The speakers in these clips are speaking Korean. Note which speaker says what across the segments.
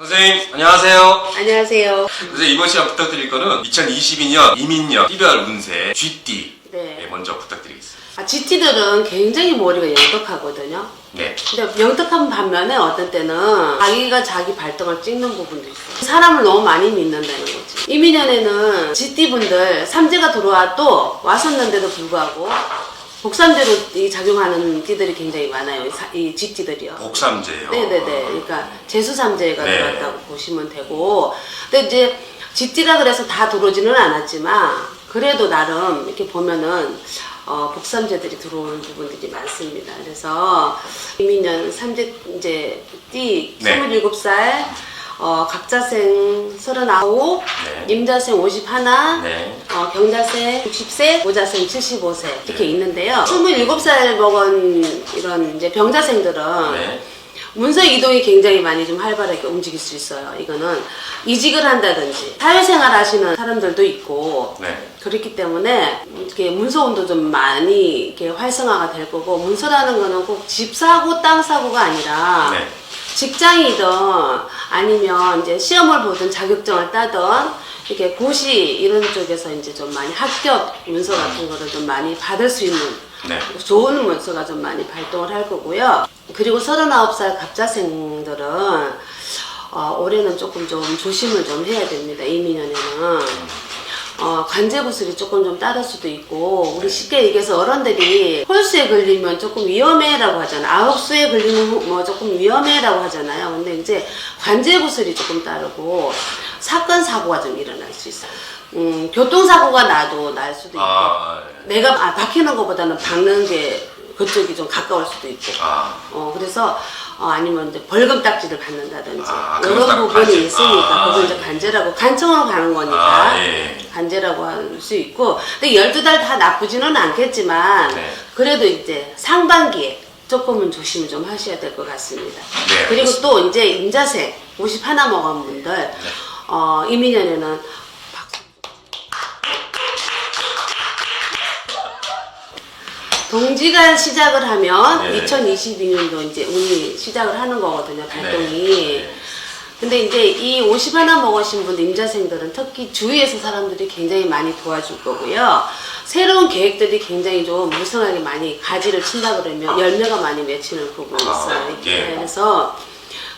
Speaker 1: 선생님 안녕하세요.
Speaker 2: 안녕하세요.
Speaker 1: 선생님 이번 시간 부탁드릴 거는 2022년 이민년 이별 운세 GT
Speaker 2: 네.
Speaker 1: 네, 먼저 부탁드리겠습니다.
Speaker 2: 아, GT들은 굉장히 머리가 영특하거든요.
Speaker 1: 네.
Speaker 2: 근데 영특한 반면에 어떤 때는 자기가 자기 발등을 찍는 부분도 있어요. 사람을 너무 많이 믿는다는 거지. 이민년에는 GT분들 삼재가 들어와도 왔었는데도 불구하고 복삼재로 이 작용하는 띠들이 굉장히 많아요. 이, 사- 이 GT들이요.
Speaker 1: 복삼제요.
Speaker 2: 네네네. 그러니까 재수삼재가
Speaker 1: 네.
Speaker 2: 들어왔다고 보시면 되고. 근데 이제 집지라 그래서 다 들어오지는 않았지만 그래도 나름 이렇게 보면은 어, 복삼재들이 들어오는 부분들이 많습니다. 그래서 이민년 삼재 이제 띠
Speaker 1: 네.
Speaker 2: 27살 어, 각자생 39,
Speaker 1: 네.
Speaker 2: 임자생 51,
Speaker 1: 네.
Speaker 2: 어, 경자생 60세, 모자생 75세 이렇게 있는데요. 27살 먹은 이런 이제 병자생들은
Speaker 1: 네.
Speaker 2: 문서 이동이 굉장히 많이 좀 활발하게 움직일 수 있어요. 이거는 이직을 한다든지 사회생활 하시는 사람들도 있고
Speaker 1: 네.
Speaker 2: 그렇기 때문에 이렇게 문서운도 좀 많이 이렇게 활성화가 될 거고 문서라는 거는 꼭 집 사고 땅 사고가 아니라
Speaker 1: 네.
Speaker 2: 직장이든 아니면 이제 시험을 보든 자격증을 따든 이렇게 고시 이런 쪽에서 이제 좀 많이 합격 문서 같은 거를 좀 많이 받을 수 있는
Speaker 1: 네.
Speaker 2: 좋은 문서가 좀 많이 발동을 할 거고요. 그리고 39살 갑자생들은 어, 올해는 조금 좀 조심을 좀 해야 됩니다. 이민년에는. 어, 관제 구슬이 조금 좀 따를 수도 있고, 우리 쉽게 얘기해서 어른들이 홀수에 걸리면 조금 위험해라고 하잖아요. 아홉 수에 걸리면 호- 뭐 조금 위험해라고 하잖아요. 근데 이제 관제 구슬이 조금 따르고, 사건, 사고가 좀 일어날 수 있어요. 음, 교통사고가 나도 날 수도 있고,
Speaker 1: 아, 네.
Speaker 2: 내가 아, 박히는 것보다는 박는 게 그쪽이 좀 가까울 수도 있고.
Speaker 1: 아,
Speaker 2: 어, 그래서, 어, 아니면 이제 벌금 딱지를 받는다든지.
Speaker 1: 아, 딱
Speaker 2: 부분이
Speaker 1: 관제.
Speaker 2: 있으니까.
Speaker 1: 아,
Speaker 2: 그거 이제
Speaker 1: 예.
Speaker 2: 관제라고, 간청으로 가는 거니까.
Speaker 1: 아, 예.
Speaker 2: 관제라고 할 수 있고. 근데 12달 다 나쁘지는 않겠지만.
Speaker 1: 네.
Speaker 2: 그래도 이제 상반기에 조금은 조심을 좀 하셔야 될 것 같습니다.
Speaker 1: 네,
Speaker 2: 그리고
Speaker 1: 알겠습니다.
Speaker 2: 또 이제 50 하나 먹은 분들,
Speaker 1: 네.
Speaker 2: 어, 이민년에는. 동지가 시작을 하면
Speaker 1: 네.
Speaker 2: 2022년도 이제 운이 시작을 하는 거거든요, 활동이.
Speaker 1: 네.
Speaker 2: 근데 이제 이 50 하나 먹으신 분들, 임자생들은 특히 주위에서 사람들이 굉장히 많이 도와줄 거고요. 새로운 계획들이 굉장히 좀 무성하게 많이 가지를 친다 그러면 열매가 많이 맺히는 부분이
Speaker 1: 아,
Speaker 2: 있어요.
Speaker 1: 예.
Speaker 2: 네, 그래서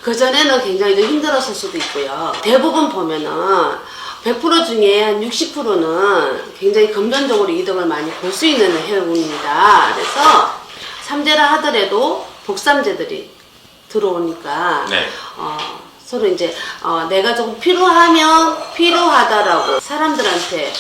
Speaker 2: 그전에는 굉장히 좀 힘들었을 수도 있고요. 대부분 보면은 100% 중에 한 60%는 굉장히 금전적으로 이득을 많이 볼 수 있는 해운입니다. 그래서 삼재라 하더라도 복삼재들이 들어오니까
Speaker 1: 네.
Speaker 2: 어, 서로 이제 어, 내가 조금 필요하면 필요하다라고 사람들한테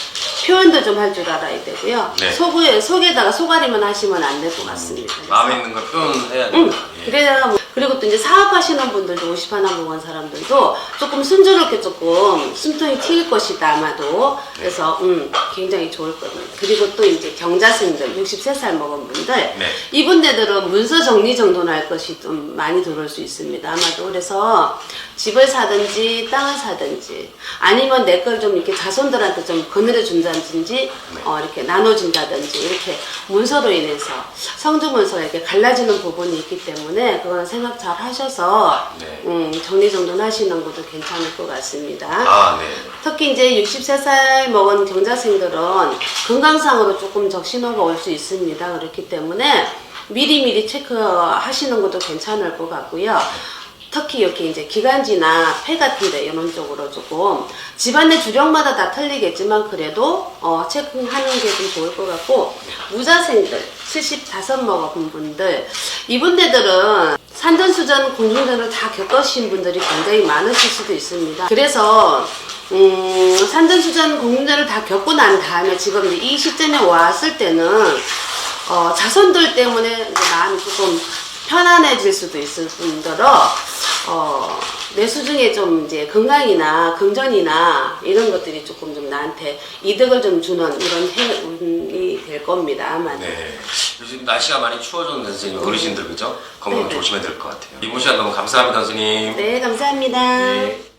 Speaker 2: 표현도 좀 할 줄 알아야 되고요.
Speaker 1: 네.
Speaker 2: 속에 속에다가 속앓이만 하시면 안 될 것 같습니다. 그래서
Speaker 1: 마음에 있는 걸 표현해야
Speaker 2: 응.
Speaker 1: 돼요. 예.
Speaker 2: 그래야 뭐- 그리고 또 이제 사업하시는 분들도 50 하나 먹은 사람들도 조금 순조롭게 조금 숨통이 튑 것이다 아마도 그래서 음 굉장히 좋을 겁니다. 그리고 또 이제 경자생들 63살 먹은 분들
Speaker 1: 네.
Speaker 2: 이분들은 문서 정리 정돈할 것이 좀 많이 들어올 수 있습니다. 아마도 그래서 집을 사든지 땅을 사든지 아니면 내 걸 좀 이렇게 자손들한테 좀 거느려 준다든지 어, 이렇게 나눠준다든지 이렇게 문서로 인해서 성주 문서가 이렇게 갈라지는 부분이 있기 때문에 그건 생각 잘 하셔서
Speaker 1: 네.
Speaker 2: 음, 정리정돈 하시는 것도 괜찮을 것 같습니다.
Speaker 1: 아, 네.
Speaker 2: 특히 이제 63살 먹은 경자생들은 건강상으로 조금 적신호가 올 수 있습니다. 그렇기 때문에 미리미리 체크하시는 것도 괜찮을 것 같고요. 특히 이렇게 이제 기관지나 폐 같은데 이런 쪽으로 조금 집안의 주력마다 다 틀리겠지만 그래도 어, 체크하는 게 좀 좋을 것 같고 무자생들 75 먹은 분들 이분들은 산전수전 공중전을 다 겪으신 분들이 굉장히 많으실 수도 있습니다. 그래서 음, 산전수전 공중전을 다 겪고 난 다음에 지금 이 시점에 왔을 때는 어, 자손들 때문에 마음이 조금 편안해질 수도 있을 뿐더러 어, 내 수 중에 좀 이제 건강이나 금전이나 이런 것들이 조금 좀 나한테 이득을 좀 주는 이런 해운이 될 겁니다. 아마.
Speaker 1: 네. 요즘 날씨가 많이 추워졌는데 선생님 어르신들 그죠? 건강
Speaker 2: 네, 네.
Speaker 1: 조심해야 될 것 같아요. 이번 시간 너무 감사합니다 선생님.
Speaker 2: 네, 감사합니다.
Speaker 1: 네.